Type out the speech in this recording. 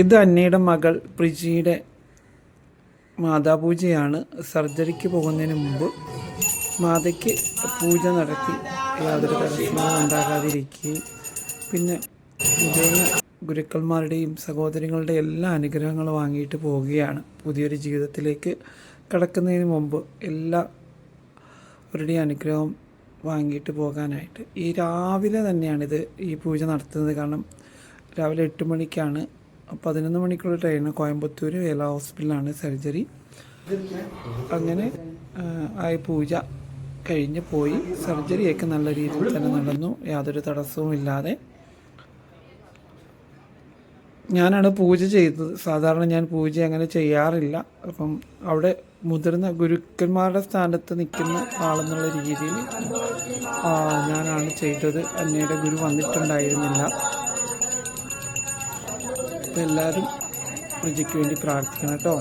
ഇത് അന്നയുടെ മകൾ പ്രിജിയുടെ മാതാപൂജയാണ്. സർജറിക്ക് പോകുന്നതിന് മുമ്പ് മാതയ്ക്ക് പൂജ നടത്തി യാതൊരു തടസ്സങ്ങളും ഉണ്ടാകാതിരിക്കുകയും പിന്നെ വിജയ ഗുരുക്കന്മാരുടെയും സഹോദരങ്ങളുടെ എല്ലാ അനുഗ്രഹങ്ങളും വാങ്ങിയിട്ട് പോവുകയാണ്. പുതിയൊരു ജീവിതത്തിലേക്ക് കടക്കുന്നതിന് മുമ്പ് എല്ലാ അവരുടെയും അനുഗ്രഹം വാങ്ങിയിട്ട് പോകാനായിട്ട്. ഈ രാവിലെ തന്നെയാണിത് ഈ പൂജ നടത്തുന്നത്. കാരണം രാവിലെ എട്ട് മണിക്കാണ് പതിനൊന്ന് മണിക്കുള്ള ട്രെയിൻ കോയമ്പത്തൂർ വേല ഹോസ്പിറ്റലിലാണ് സർജറി. അങ്ങനെ ആ, ആ പൂജ കഴിഞ്ഞ് പോയി. സർജറിയൊക്കെ നല്ല രീതിയിൽ തന്നെ നടന്നു. യാതൊരു തടസ്സവും ഇല്ലാതെ. ഞാനാണ് പൂജ ചെയ്തത്. സാധാരണ ഞാൻ പൂജ അങ്ങനെ ചെയ്യാറില്ല. അപ്പം അവിടെ മുതിർന്ന ഗുരുക്കന്മാരുടെ സ്ഥാനത്ത് നിൽക്കുന്ന ആളെന്നുള്ള രീതിയിൽ ഞാനാണ് ചെയ്തത്. അന്നയുടെ ഗുരു വന്നിട്ടുണ്ടായിരുന്നില്ല. എല്ലാവരും പൂജയ്ക്ക് വേണ്ടി പ്രാർത്ഥിക്കണം കേട്ടോ.